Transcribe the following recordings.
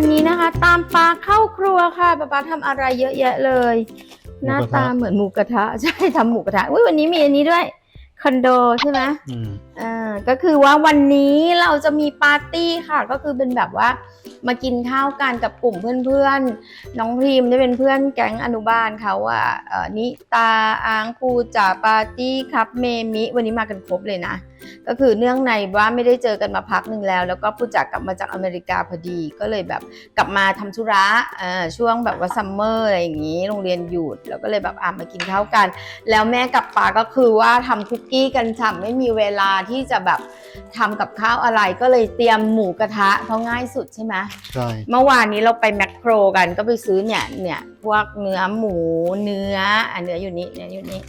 วันนี้นะคะ ตามปลาเข้าครัวค่ะป้าปาทำอะไรเยอะแยะเลยหมูหน้ากระทะตาเหมือนหมูกระทะ ใช่ทำหมูกระทะอุ้ยวันนี้มีอันนี้ด้วยคอนโดใช่ไหมอืมอ่าก็คือว่าวันนี้เราจะมีปาร์ตี้ค่ะ ก็คือเป็นแบบว่ามากินข้าวกันกับกลุ่มเพื่อนๆ น้องพรีมได้เป็นเพื่อนแก๊งอนุบาลเขาอะเอ่อนิตาอางปูจ่าปาร์ตี้ครับเมมิ วันนี้มากันครบเลยนะ ก็คือเนื่องในว่าไม่ได้เจอกันมาพักหนึ่งแล้ว แล้วก็ปูจ่ากลับมาจากอเมริกาพอดี ก็เลยแบบกลับมาทำธุระอ่าช่วงแบบว่าซัมเมอร์อะไรอย่างนี้ โรงเรียนหยุด แล้วก็เลยแบบอ่ามากินข้าวกัน แล้วแม่กับปาก็คือว่าทำคุกกี้กันฉ่ำไม่มีเวลาที่จะแบบทำกับข้าวอะไรก็เลยเตรียมหมูกระทะเพราะง่ายสุดใช่ไหมใช่ เมื่อวานนี้เราไปแมคโครกันก็ไปซื้อเนี่ยเนี่ยพวกเนื้อหมูเนื้ออะเนื้ออยู่นี่เนื้ออยู่นี่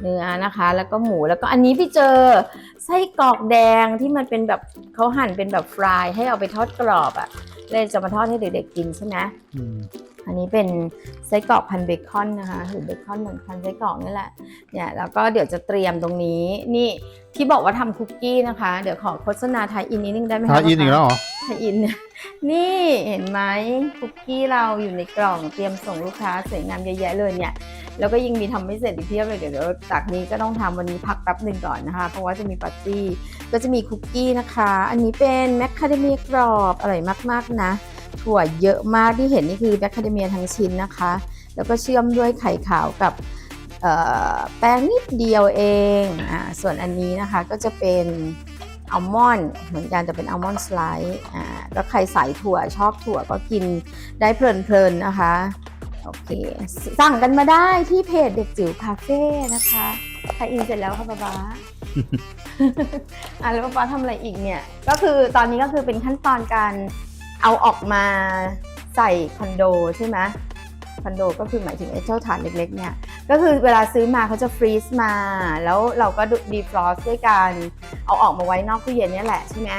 เนื้อนะคะ แล้วก็หมูแล้วก็อันนี้พี่เจอไส้กรอกแดงที่มันเป็นแบบเขาหั่นเป็นแบบฟรายให้เอาไปทอดกรอบอะ่ะเลยจะมาทอดให้เด็กๆกินใช่ไหม อืมอันนี้เป็นไส้กรอกพันเบคอนนะคะหรือเบคอนเหมือนพันไส้กรอกนี่แหละเนี่ยแล้วก็เดี๋ยวจะเตรียมตรงนี้นี่ที่บอกว่าทำคุกกี้นะคะ เดี๋ยวขอโฆษณาไทยอินนิดนึงได้ไหมคะทาอินอีกแล้วเหรอไทยอินนี่เห็นไหมคุกกี้เราอยู่ในกล่องเตรียมส่งลูกค้าสวยงามเยอะแยะเลยเนี่ยแล้วก็ยังมีทำไม่เสร็จอีกเพียบเลยเดี๋ยวเดี๋ยวจากนี้ก็ต้องทำวันนี้พักแป๊บหนึ่งก่อนนะคะ เพราะว่าจะมีปาร์ตี้ก็จะมีคุกกี้นะคะ อันนี้เป็นแมคคาเดเมียกรอบอร่อยมากๆนะ ถั่วเยอะมากที่เห็นนี่คือแมคคาเดเมียทั้งชิ้นนะคะ แล้วก็เชื่อมด้วยไข่ขาวกับเอ่อแป้งนิดเดียวเองอ่าส่วนอันนี้นะคะก็จะเป็นอัลมอนด์เหมือนกันจะเป็นอัลมอนด์สไลด์อ่าแล้วใครใส่ถั่วชอบถั่วก็กินได้เพลินๆนะคะ โอเค สั่งกันมาได้ที่เพจเด็กจิ๋วคาเฟ่นะคะใครอินเสร็จแล้วค่ะป๊าป๊าอะแล้วป๊าป๊าทำอะไรอีกเนี่ย ก็คือตอนนี้ก็คือเป็นขั้นตอนการ เอาออกมาใส่คอนโดใช่ไหมคอนโดก็คือหมายถึงไอ้เจ้าถาดเล็กๆเนี่ยก็คือเวลาซื้อมาเขาจะฟรีซมา แล้วเราก็ดีฟรอสด้วยการเอาออกมาไว้นอกตู้เย็นเนี่ยแหละใช่ไหม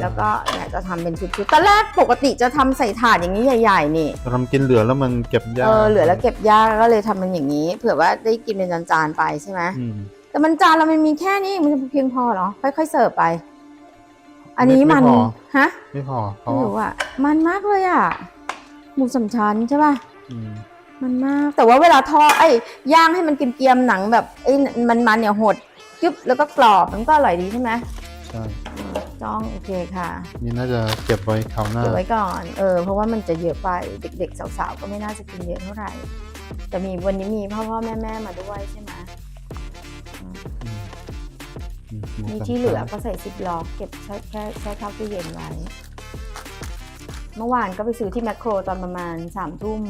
แล้วก็เนี่ยจะทำเป็นชุดๆตอนแรกปกติจะทำใส่ถาดอย่างนี้ใหญ่ๆนี่จะทำกินเหลือแล้วมันเก็บยากเออเหลือแล้วเก็บยากก็เลยทำมันอย่างนี้ เผื่อว่าได้กินเป็นจานๆไปใช่ไหมอืมแต่มันจานเรามันมีแค่นี้มันจะเพียงพอเหรอค่อยๆเสิร์ฟไป อันนี้ไม่มันพอฮะไม่พอเพไม่ราะว่ารู้อะ มันมากเลยอะ หมูสามชั้นใช่ป่ะ อืมมันมาก แต่ว่าเวลาทอดไอ้ยย่างให้มันกินเกรียมๆหนังแบบไอ้ยมันมันๆเนี่ยหดจึ๊บแล้วก็กรอบมันก็อร่อยดีใช่ไหมใช่อืมจ้องโอเคค่ะ นี่น่าจะเก็บไว้คราวหน้า เก็บไว้ก่อน เออ เพราะว่ามันจะเยอะไป เด็กๆ สาวๆ ก็ไม่น่าจะกินเยอะเท่าไหร่ แต่มีวันนี้มีพ่อพ่อแม่แม่ๆ มาด้วยใช่ไหม อืมหมูมีสามที่เหลือชั้นก็ใส่ซิปล็อกเก็บแช่แค่แช่เข้าตู้เย็นไว้ เมื่อวานก็ไปซื้อที่แมคโครตอนประมาณสามทุ่ม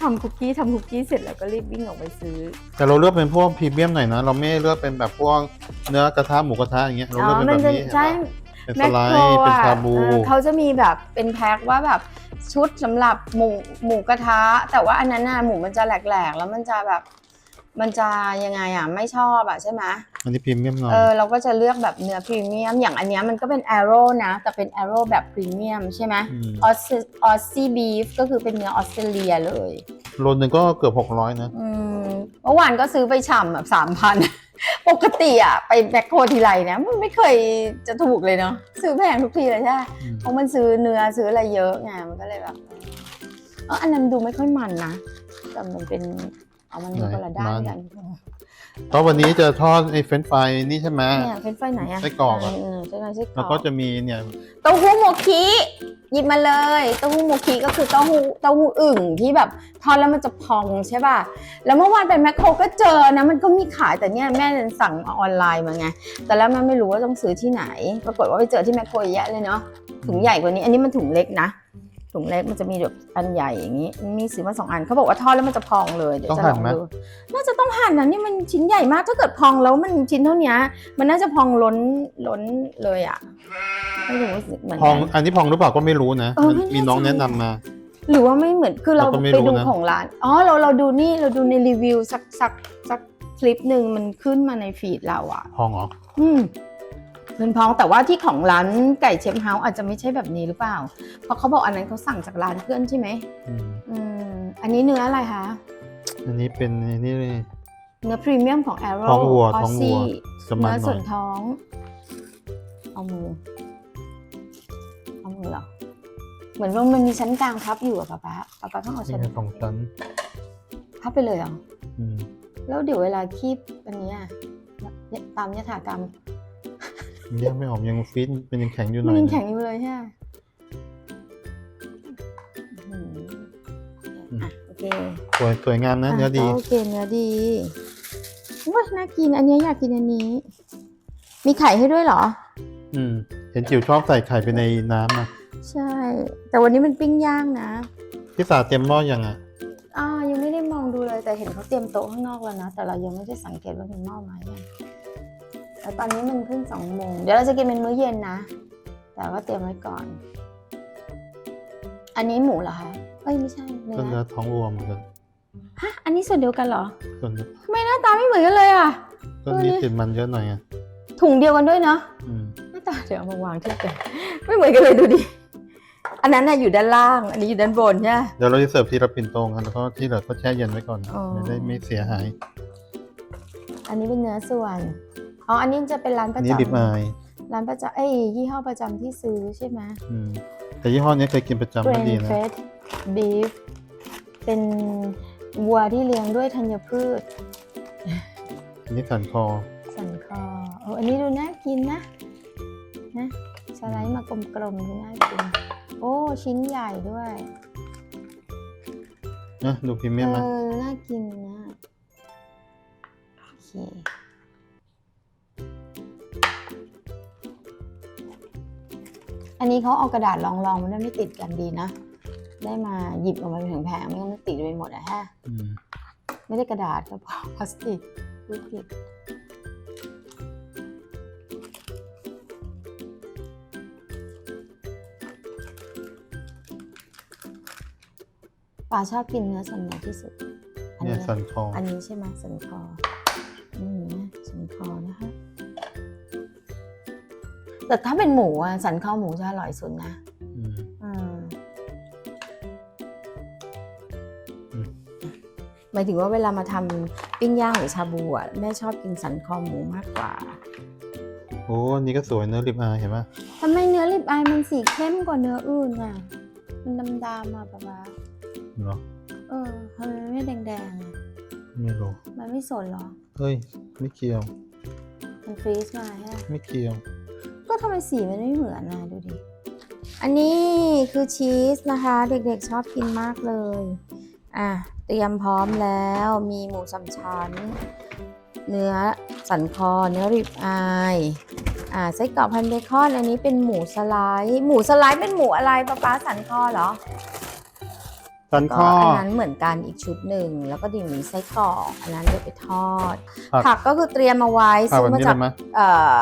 ทำคุกกี้ทำคุกกี้เสร็จแล้วก็รีบวิ่งออกไปซื้อ แต่เราเลือกเป็นพวกพรีเมียมหน่อยนะ เราไม่เลือกเป็นแบบพวกเนื้อกระทะหมูกระทะอย่างเงี้ยเราอ๋เลือกอเป็นมัแบบจะนี้ใช่เห็นแมปะเป็นสคไลโครด์เป็นอะชาบูเออเขาจะมีแบบเป็นแพ็คว่าแบบชุดสำหรับหมูหมูกระทะ แต่ว่าอันนั้นน่ะหมูมันจะแหลกๆ แล้วมันจะแบบ มันจะยังไงอะไม่ชอบอะใช่ไหมอันนี้พรีเมียมหน่อยเออเราก็จะเลือกแบบเนื้อพรีเมียม อย่างอันเนี้ยมันก็เป็น Arrow นะ แต่เป็น Arrow แบบพรีเมียมใช่ไหมมออสออสซี่บีฟก็คือเป็นเนื้อออสเตรเลียเลยโลนึงก็เกือบหกร้อยนะอืมเมื่อวานก็ซื้อไปฉ่ำแบบสามพันปกติอะไปแบ็คโคทีไรนะมันไม่เคยจะถูกเลยเนาะซื้อแพงทุกทีเลยใช่ไหมอืมเพราะมันซื้อเนื้อซื้ออะไรเยอะไงมันก็เลยแบบเอออันนั้นดูไม่ค่อยมันนะแต่มันเป็น เอามันดูคนละด้านกันก็วันนี้จะทอดไอ้เฟรนช์ฟรายนี่ใช่ไหมเนี่ยเป็นไฟไหนอะไส้กรอกอะเออไส้กรอกไส้กรแล้อวกก็จะมีเนี่ยเต้าหู้โมคิหยิบมาเลยเต้าหู้โมคิก็คือเต้าหู้เต้าหู้อึ่งที่แบบทอดแล้วมันจะพองใช่ป่ะแล้วเมื่อวานไปแมคโครก็เจอนะมันก็มีขายแต่เนี่ยแม่สั่งออนไลน์มาไงแต่แล้วแม่ไม่รู้ว่าต้องซื้อที่ไหน ปรากฏว่าไปเจอที่แมคโครเยอะแยะเลยเนาะถุงใหญ่กว่านี้ อันนี้มันถุงเล็กนะ ถุงเล็กมันจะมีแบบอันใหญ่อย่างนี้ มีซื้อมาสองอันเขาบอกว่าทอดแล้วมันจะพองเลยเดี๋ยวต้องจะลหั่อนงไหมดูน่าจะต้องหั่นนะนี่มันชิ้นใหญ่มากถ้าเกิดพองแล้วมันชิ้นเท่านี้มันน่าจะพองล้นล้นเลยอะไม่รู้สึกเหมือนพองกันอันนี้พองหรือเปล่าก็ไม่รู้นะเออไม่แน่ใจมีน้องแนะนำมา หรือว่าไม่เหมือนคือเราเราก็ไม่ไปรู้ดูนะของร้านอ๋อเราเราดูนี่เราดูในรีวิวสักสักสักคลิปหนึ่งมันขึ้นมาในฟีดเราอะพองเหรออืม เป็นพองแต่ว่าที่ของร้านไก่เชฟเฮาส์อาจจะไม่ใช่แบบนี้หรือเปล่า เพราะเขาบอกอันนั้นเขาสั่งจากร้านเพื่อนใช่ไหมอืมอืมอันนี้เนื้ออะไรคะ อันนี้เป็นนี่เลย เนื้อพรีเมียมของ Arrow ท้องวัว Aussie ท้องวัวสมันเนื้อหน่ส่อวยนท้อง เอามือ เอามือเหรอ เหมือนว่ามันมีชั้นกลางพับอยู่อะป๊าป๊าป๊าป๊าต้องเอานี่ชั้นไงสองชั้นพับไปเลยเหรอ อืมแล้วเดี๋ยวเวลาคีบอันเนี้ยตามยถากรรม แยกไม่ออกยังฟิตเป็นยังแข็งอยู่หมัน่นอยยังนะแข็งอยู่เลยใช่ไหมอืมอะโอเคสวยสวยงามนะเนื้อดีะโอเคเนื้อดีว้ยน่ากิน อันเนี้ยอยากกินอันนี้ มีไข่ให้ด้วยเหรอ อืมเห็นจิ๋วชอบใส่ไข่ไปในน้ำนะใช่ แต่วันนี้มันปิ้งย่างนะพี่สาเตรียมหม้อยังอะอ่ายังไม่ได้มองดูเลยแต่เห็นเขาเตรียมโต๊ะข้างนอกแล้วนะ แต่เรายังไม่ได้สังเกตว่าเป็นหม้อไม้ยัง แต่ตอนนี้มันเพิ่งสองโมง เดี๋ยวเราจะกินเป็นมื้อเย็นนะ แต่ว่าเตรียมไว้ก่อน อันนี้หมูเหรอคะ เอ้ยไม่ใช่เนื้ก็เนื้ออท้องวัวเหมือนกันฮะ อันนี้ส่วนเดียวกันเหรอส่วนทำไมหน้าตาไม่เหมือนกันเลยอะ ก็นี้ติดมันเยอะหน่อยอะถุงเดียวกันด้วยเนาะอืมหน้าตาเดี๋ยวเอามาวางเทียบกันไม่เหมือนกันเลยดูดิ อันนั้นน่ะอยู่ด้านล่าง อันนี้อยู่ด้านบนใช่ไหม เดี๋ยวเราจะเสิร์ฟทีละปิ่นโตกันแล้วก็ที่เหลือก็แช่เย็นไว้ก่อนอ๋อ ไม่ได้ไม่เสียหาย อันนี้เป็นเนื้อส่วน อ๋ออันนี้จะเป็นร้านปอัระนนี้จำดิบอายร้านประจำเอ้ยยี่ห้อประจำที่ซื้อใช่ไหมอืมแต่ยี่ห้อนี้เคยกินประจำเกรก็นดีนะเฟสบีฟเป็นวัวที่เลี้ยงด้วยธัญพืช อันนี้สันคอ สันคอโอ้อันนี้ดูน่ากินนะ นะสไลด์มากลมๆดูน่ากิน โอ้ ชิ้นใหญ่ด้วยนะดูพรีเมียมเอนะอน่ากินนะ โอเค อันนี้เขาเอากระดาษรองๆมันได้ไม่ติดกันดีนะ ได้มาหยิบออกมาเป็นแผงๆไม่งั้นมันติดไปหมดอะฮะ อืมไม่ได้กระดาษก็พอพลาสติกพูดผิดปลาชอบกินเนื้อส่วนไหนที่สุด อันเนี่ยนี้ สันคออันนี้ใช่ไหมสันคออืมนะสันคอนะคะ แต่ถ้าเป็นหมูอะสันคอหมูจะอร่อยสุดนะอืมอืมอืมหมายถึงว่าเวลามาทำปิ้งย่างหรือชาบูอะแม่ชอบกินสันคอหมูมากกว่าโอ้อันนี้ก็สวยเนื้อริบอายเห็นไหมทำไมเนื้อริบอายมันสีเข้มกว่าเนื้ออื่นอะ มันดำๆมาปะปะเหรอเออทำไมมันไม่แดงๆอะไม่รู้มันไม่สนเหรอ เฮ้ย ไม่เกี่ยว มันฟรีซมาใช่ไหม ไม่เกี่ยว ก็ทำไมสีมันไม่เหมือนอะดูดิ อันนี้คือชีสนะคะ เด็กๆชอบกินมากเลย อะ เตรียมพร้อมแล้วมีหมูสามชั้น เนื้อสันคอ เนื้อริบอาย อ่าไส้กรอกพันเบคอน อันนี้เป็นหมูสไลด์ หมูสไลด์เป็นหมูอะไรป๊าป๊าสันคอเหรอ สันคก็ออันนั้นเหมือนกันอีกชุดหนึ่งแล้วก็ดิ่งมีไส้กรอกอันนั้นเดี๋ยวไปทอดผักผักก็คือเตรียมมาไว้ผักซื้อแบบมานี้จาเลกยไหมเอ่อ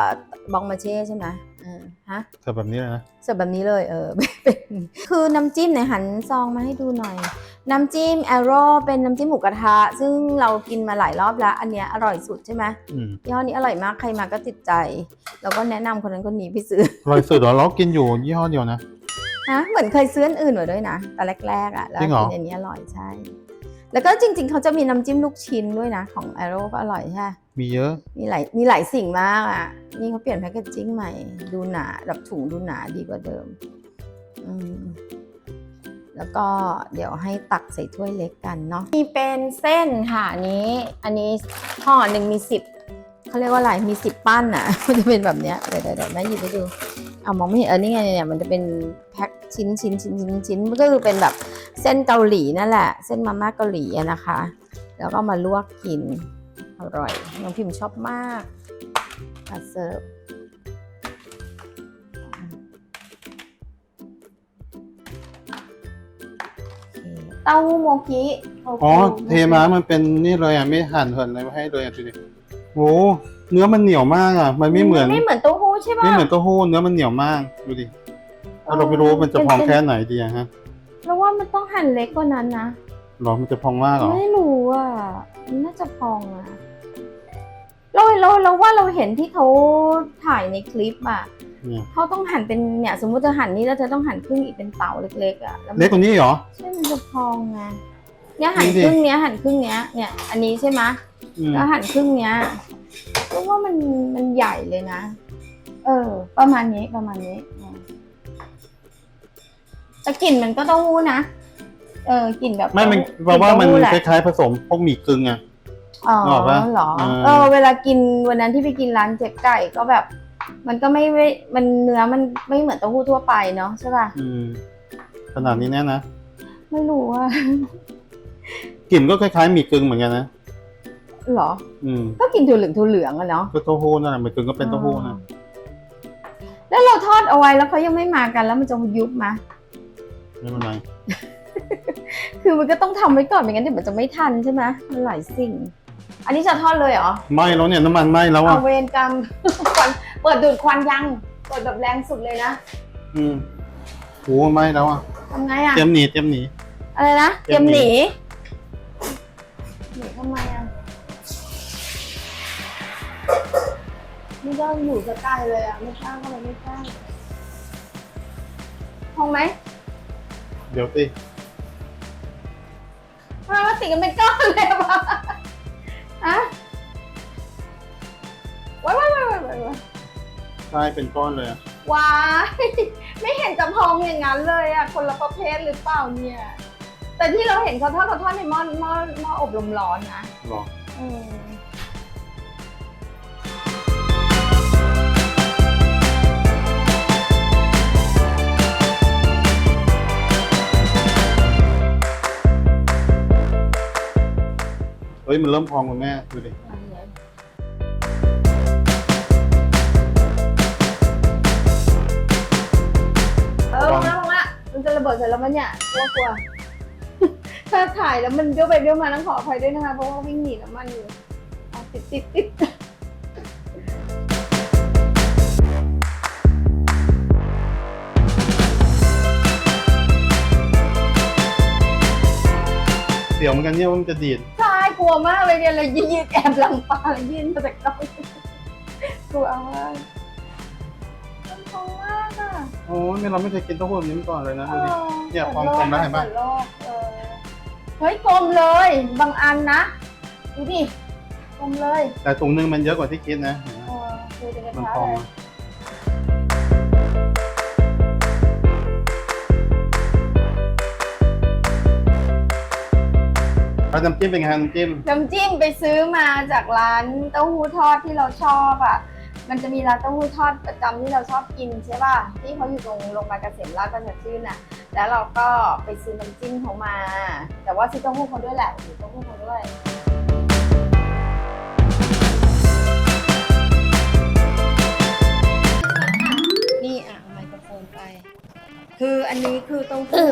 บองมาเช่ใช่ไหมเออฮะเสิร์ฟแบบนี้เลยนะเสิร์ฟแบบนี้เลยเออเป็นคือน้ำจิ้มไหนหันซองมาให้ดูหน่อย น้ำจิ้มแอโร่เป็นน้ำจิ้มหมูกระทะ ซึ่งเรากินมาหลายรอบแล้ว อันเนี้ยอร่อยสุดใช่ไหมอืมยี่ห้อนี้อร่อยมากใครมาก็ติดใจ แล้วก็แนะนำคนนั้นคนนี้ไปซื้ออร่อยสุดเหรอเรากินอยู่ยี่ห้อเดียวนะ นะเหมือนเคยซื้ออันอื่นมาด้วยนะแต่แรกๆอะแล้วจริงเหรอ กินอันนี้อร่อยใช่ แล้วก็จริง ๆ เขาจะมีน้ำจิ้มลูกชิ้นด้วยนะ ของแอโร่ก็อร่อยใช่มีเยอะ มีหลายมีหลายสิ่งมากอะ นี่เขาเปลี่ยนแพคเกจจิ้งใหม่ ดูหนาแบบถุงดูหนาดีกว่าเดิมอืมแล้วก็เดี๋ยวให้ตักใส่ถ้วยเล็กกันเนาะมีเป็นเส้นค่ะอันนี้ อันนี้ห่อหนึ่งมีสิบเขาเรียกว่าอะไรมีสิบปั้นอะ มันจะเป็นแบบเนี้ยเดี๋ยวเดี๋ยวเดี๋ยวแม่หยิบให้ดู เอามองไม่เห็นเออนี่ไงเนี่ยมันจะเป็นแพ็คชิ้นชิ้นชิ้นชิ้นชิ้นมันก็คือเป็นแบบเส้นเกาหลีนั่นแหละ เส้นมาม่าเกาหลีอะนะคะ แล้วก็มาลวกกินอร่อยน้องพิมพ์ชอบมากมาเสิร์ฟโอเคเต้าหู้โมกิโอ๋อเทมามันเป็นนี่เลยอะไม่หั่นเหินอะไรมาให้เลยอะดูดิโอ้เนื้อมันเหนียวมากอะ มันไม่เหมือนไม่เหมือนเต้าหู้ ใช่ป่ะไม่เหมือนเต้าหู้เนื้อมันเหนียวมากดูดิถ้าเราไม่รู้ว่ามันจะพองแค่ไหนดีอะฮะแล้วว่ามันต้องหั่นเล็กกว่านั้นนะหรอมันจะพองมากเหรอไม่รู้อะมันน่าจะพองอะเราเราเราว่าเราเห็นที่เขาถ่ายในคลิปอะเนี่ยเขาต้องหั่นเป็นเนี่ยสมมุติจะหั่นนี้แล้วเธอต้องหั่นครึ่งอีกเป็นเต๋าเล็กๆอะแล้วมันเล็กกว่านี้เหรอใช่มันจะพองไงเนี่ยหั่นนี่ดิครึ่งเนี้ยหั่นครึ่งเนี้ยเนี่ย อันนี้ใช่ไหมอืมแล้วหั่นครึ่งเนี้ยเพราะว่ามันมันใหญ่เลยนะ เออ ประมาณนี้ประมาณนี้อืมแต่กลิ่นมันก็เต้าหู้นะ เออกลิ่นแบบไม่มันเต้แปลว่ามันกลิ่เต้หู้คแหละล้ายๆผสมพวกหมี่กึ่งอะอ๋อนึกออกปะเหรอเออเออ เวลากินวันนั้นที่ไปกินร้านเจ๊ไก่ก็แบบ มันก็ไม่ไม่มันเนื้อมันไม่เหมือนเต้าหู้ทั่วไปเนาะใช่ป่ะอืมขนาดนี้แน่นะ ไม่รู้ว่ากลิ่นก็คล้ายๆหมี่กึ่งเหมือนกันนะหรอ อืม ก็กินถั่วเหลืองถั่วเหลืองอะเนาะก็เต้าหู้นั่นแหละหมี่กึ่งก็เป็นเต้าหู้นะ แล้วเราทอดเอาไว้แล้วเขายังไม่มากันแล้วมันจะยุบมาไม่เป็นไรคือมันก็ต้องทำไว้ก่อนไม่งั้นเดี๋ยวมันจะไม่ทันใช่ไหมมันหลายสิ่ง อันนี้จะทอดเลยเหรอไหม้แล้วเนี่ยน้ำมันไหม้แล้วเอาอะเวรกรรม ควันเปิดดูดควันยังเปิดแบบแรงสุดเลยนะอืมโอ้ไหม้แล้วอะทำไงอะเตรียมหนีเตรียมหนีอะไรนะเตเตรีรียยมมหหนีนีหนีทำไมอะ ไม่ได้อยู่จะใกล้เลยอะไม่กล้าก็เลยไม่กล้าห้องไหมเดี๋ยวสิทำไมมาติดกันเป็นก้อนเลยวะอะว้ายว้ายว้ายว้ายว้ายว้ายใช่เป็นก้อนเลยอะว้ายไม่เห็นจะพองอย่างนั้นเลยอะคนละประเภทหรือเปล่าเนี่ย แต่ที่เราเห็นเขาทอดเขาทอดในหม้อหม้อหม้ออบลมร้อนนะหรออืม เฮ้ยมันเริ่มพองคุณแม่ดูดิเออลงละลงละมันจะระเบิดใส่แล้วมันเนี่ยกลัวกลัว ถ้าถ่ายแล้วมันเบี้ยวไปเบี้ยวมาต้องขออภัยด้วยนะคะ เพราะว่าวิ่งหนีน้ำมันอยู่เอาติดติดติดเสียวเหมือนกันเนี่ยว่ามันจะดีด ใช่กลั วมากเลยเนี่ยเลยยืดแอบหลังปลาเลยยืนมาจากกล้องกลัวมากมันพองมากอะโอ้ยเราไม่เคยกินเต้าหู้แบบนี้มาก่อนเลยนะดูดิออเนี่ยพองกลมแล้วเห็นปะปิดโลกเออเฮ้ยกลมเลย บางอันนะดูดิกลมเลย แต่ถุงหนึงมันเยอะกว่าที่คิดนะเห็นไหมเออดูเป็นกระมันทะพองเลย แล้วน้ำจิ้มเป็นไงฮะน้ำจิ้มน้ำจิ้มไปซื้อมาจากร้านเต้าหู้ทอดที่เราชอบอะ มันจะมีร้านเต้าหู้ทอดประจำที่เราชอบกินใช่ป่ะ ที่เขาอยู่ตรงโรงพยาบาลเกษมราชประชาชื่นน่ะ แล้วเราก็ไปซื้อน้ำจิ้มเขามา แต่ว่าซื้อเต้าหู้เขาด้วยแหละซื้อเต้าหู้เขาด้วย นี่อะเอาไมโครโฟนไป คืออันนี้คือเต้าหู้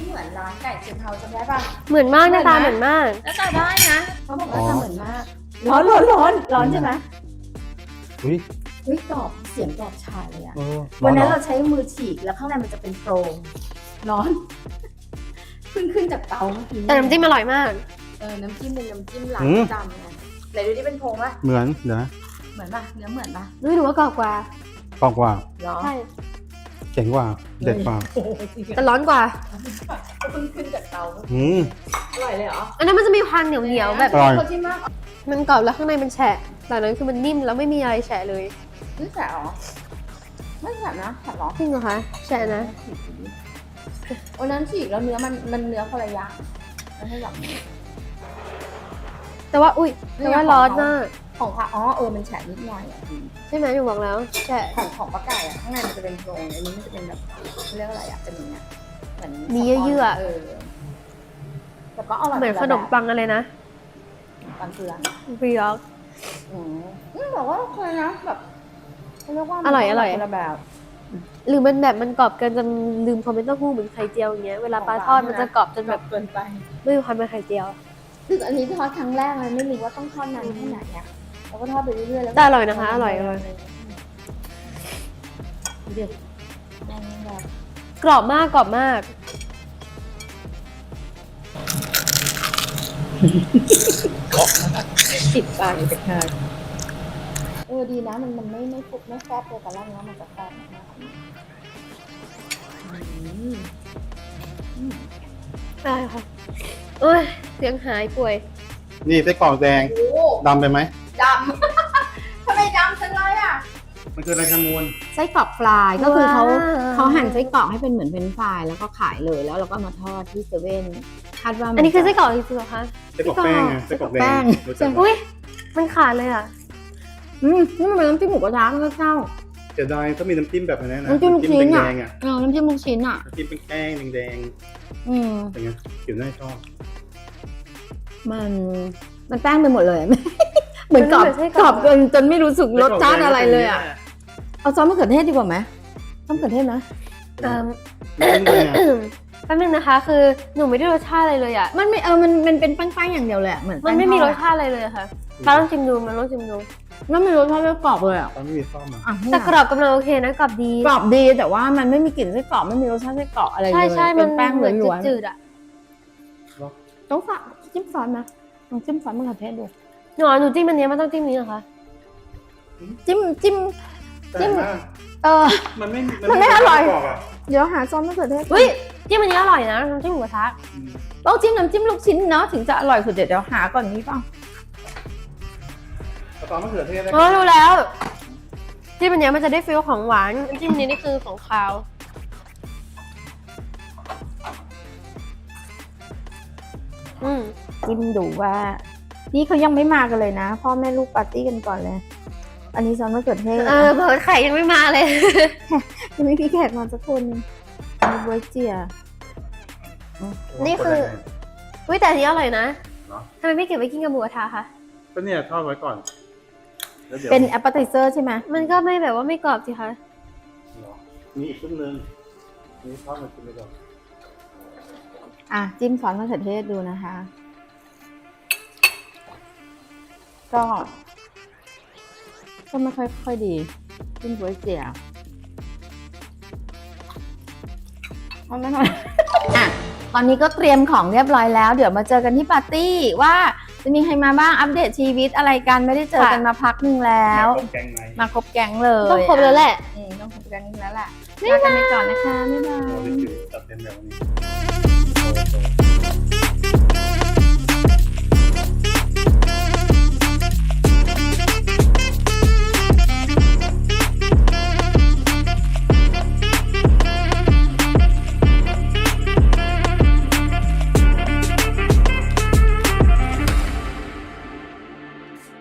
ที่เหมือนร้านไก่เชียงเทาจำได้ป่ะ เหมือนมากหน้าตาเหเหมืมืออนนไหมมาก แล้วตาได้นะเขาบอกว่าทำเหมือนมาก ร้อนร้อนร้อนร้อนใช่ไหมอุ้ยเฮ้ยกรอบเสียงกรอบชาเลยอะเออวันนั้นร้อเราใช้มือฉีกแล้วข้างในมันจะเป็นโพรงร้อนเพิ่งขึ้นจากเตาเมื่อกี้แต่น้ำจิ้มอร่อยมาก เออ น้ำจิ้มเป็นน้ำจิ้มร้านประจำไงไหนดูที่เป็นโพรงปะเหมือนเดี๋ยวนะเหมือนปะเนื้อเหมือนปะรู้ดูว่ากรอบกว่ากรอบกว่าเหรอใช่ เจ๋งกว่า เด็ดกว่าโอ้โหจริงแต่ร้อนกว่าก็เพิ่งขึ้นจากเตาอืม อร่อยเลยเหรออันนั้นมันจะมีความเหนียวเหนียวๆแบบ อร่อยเขาชิมมากมันกรอบแล้วข้างในมันแฉะแต่อันนั้นคือมันนิ่มแล้วไม่มีอะไรแฉะเลยไม่แฉะเหรอไม่แฉะนะแฉะเหรอจริงเหรอคะแฉะนะวันนั้นฉีกแล้วเนื้อมันมันเนื้อคนละอย่างไม่ใช่แบบนี้แต่ว่าอุ้ยแต่ว่าร้อนมาก ของค่ะอ๋อเออมันแฉะนิดหน่อยอะใช่ไหมหนูบอกแล้วแฉะของของปลาไก่อะข้างในมันจะเป็นโครงอันนี้มันจะเป็นแบบเขาเรียกอะไรอะเป็นอย่างเงี้ยเหมือนมีเยื่อๆ เออแต่ก็อร่อยเหมือนขนมปังอะไรนะปังเกลือบริออกอืมอืมแต่ว่าเคยนะแบบเขาเรียกว่ามันอร่อยอร่อยคนละแบบหรือมันแบบมันกรอบเกินจนลืมความเป็นเต้าหู้เหมือนไข่เจียวอย่างเงี้ยเวลาปลาทอดมันจะกรอบจนแบบเกินไปไม่มีความเป็นไข่เจียวคืออันนี้ทอดครั้งแรกเลยไม่รู้ว่าต้องทอดนานแค่ไหนอะ เราก็ทอดไปเรื่อยๆแล้วก็แต่อร่อยนะคะอร่อยอร่อย เดี๋ยวแม่งแบบกรอบมากกรอบมาก ติดปากอยู่เป็นทางเออดีนะมันมันไม่ไม่ฟุบไม่แฟบเลยแต่ละเนื้อมันจะแฟบมากอืมได้ค่ะ โอ้ย เสียงหายป่วย นี่ไส้กรอกแดงโอ้ดำไปไหม ดำ ทำไมดำจังเลยอะ มันมันคืออะไรคะมูลไส้กรอกฟรายก็คือเขาว้าว เขาหั่นไส้กรอกให้เป็นเหมือนเป็นฟรายแล้วก็ขายเลยแล้วเราก็เอามาทอดที่เซเว่นคาดว่ามัอันนี้คือไส้จะ กรอกจริงๆเหรอคะ ไส้กรอกแป้งไงไส้กรอกแดไส้กรอกแป้ง งรู้จักไหมอุ้ยมันขาดเลยอะ อืมนี่มันเป็นน้ำจิ้มหมูกระทะมันก็เข้าเสียดายถ้ามีน้ำจิ้มแบบนี้นะน้ำจิ้มลูกชิ้นแดอะงๆอะเออน้ำจิ้มลูกชิ้นอะ น้ำจิ้มเป็นแป้งแดงอืมๆเป็นไงผิวหน้าชอบมันมันแป้งไปหมดเลย เหมือนกรอบมันเหมือนไส้กกรรออบบจนจนไม่รู้สึกรสชาติอะไรเลยอะไเอาซอสมะเขือเทศดีกว่าไหมซอสมะเขือเทศนะเอิ่มส้กรอกแดงอะแป๊บนึงนะคะ คือหนูไม่ได้รสชาติอะไรเลยอะ มันไม่เออมันมันเป็นแป้งๆอย่างเดียวเลยอะเหมือนมันไม่มีรสชาติชาติอะไรเลยอะค่ะป้าลองชิมดูมันลองชิมดูมันไม่มีรสชาติกรอบเลยอะตอนไม่มีซ่อมอะอะแต่กรอบกำลังโอเคนะกรอบดีกรอบดีแต่ว่ามันไม่มีกลิ่นไส้กรอกไม่มีรสชาติไส้กรอกอะไรเลยใช่ใช่เป็มันนแป้งเหมือนล้วนจืดๆอะๆต้องฝากจิ้มซอสนะลองจิ้มซอสมะเขือเทศดู หนูหนูจิ้มอันเนี้ยมันต้องจิ้มนี้เหรอคะ จิ้มจิ้ม จิ้ม แต่ว่าเออ มันไม่มันไม่อร่อยไส้กกะเดี๋ยวหาซอสมะเขือเทศอุ้ยจิ้มอันนี้อร่อยนะน้ำจิ้มหมูกระทะอืมต้องจิ้มน้ำจิ้มลูกชิ้นเนาะถึงจะอร่อยสุดเดี๋ยวเดี๋ยวหาก่อนนี้เปล่าเอาซอสมะเขือเทศได้อ๋อรู้แล้ว จิ้มอันเนี้ยมันจะได้ฟีลของหวานน้ำจิ้มอันนี้นี่คือของคาว อืมจิ้มดูว่า นี่เขายังไม่มากันเลยนะ พ่อแม่ลูกปาร์ตี้กันก่อนเลย อันนี้ซอสมะเขือเทศเออเบิร์ดไข่ยังไม่มาเลย ยังไม่มีแขกมาสักคนอันนี้บวยเจียนี่คืออุ้ยแต่อันนี้อร่อยนะเนาะทำไมไม่เก็บไว้กินกับหมูกระทะคะก็เนี่ยทอดไว้ก่อน แล้วเดี๋ยวเป็นแอปเปอร์ไทเซอร์ใช่ไหมมันก็ไม่แบบว่าไม่กรอบสิคะเหรอมีอีกครึ่งนึงนี่ทอดมากินไปก่อน อะจิ้มซอสมะเขือเทศดูนะคะ ก็ ก็ไม่ค่อยค่อยดีจิ้มบวยเจียมันไม่ค่อยอะตอนนี้ก็เตรียมของเรียบร้อยแล้ว เดี๋ยวมาเจอกันที่ปาร์ตี้ว่าจะมีใครมาบ้างอัปเดตชีวิตอะไรกันไม่ได้เจอกันมาพักหนึ่งแล้วมาต้มแกงในมาครบแก๊งเลยต้องครบแล้วแหละอืมต้องครบแก๊งแล้วแหละลากันไปก่อนนะคะบ๊ายบายโอ้ยถือจัดเต็มแบบนี้